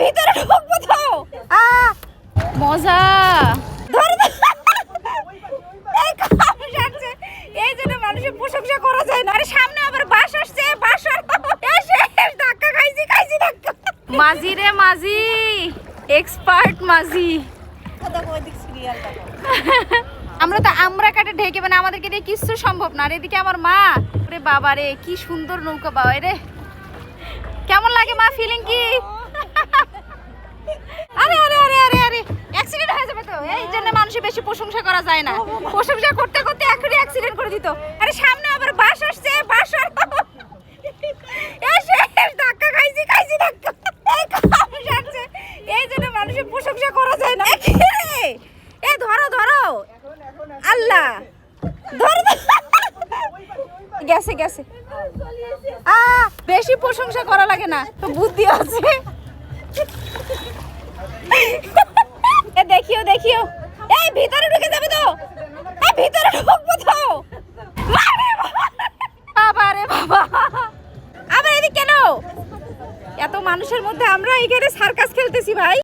ভিতরে ঢুকবো তো। মজা। মাঝি রে মাঝি এক্সপার্ট মাঝি। আমরা তো আমরা কাটে ঢেকে মানে আমাদেরকে দিয়ে কিচ্ছু সম্ভব না। এদিকে আমার মা রে বাবা রে কি সুন্দর নৌকা বাবা রে। কেমন লাগে মা ফিলিং কি? আরে আরে আরে আরে আরে অ্যাক্সিডেন্ট হয়ে যাবে তো। এই জন্য মানুষের বেশি প্রশংসা করা যায় না। প্রশংসা করতে করতে এখনই অ্যাক্সিডেন্ট করে দিত। আরে, সামনে আবার বাস আসছে, বাস আর ধাক্কা খাইছি খাইছি এই জন্য মানুষের প্রশংসা করা যায় না। এ ধরো ধরো। আল্লাহ। গেছে গেছে। আ বেশি প্রশংসা করা লাগে না, তো বুদ্ধি আছে। দেখিও দেখিও। এই, ভিতরে ঢুকে যাবে তো। এই ভিতরে ঢুকবো তো। বাবা রে, বাবা। আবার এদিকে কেন এত মানুষের মধ্যে আমরা এখানে সার্কাস খেলতেছি ভাই।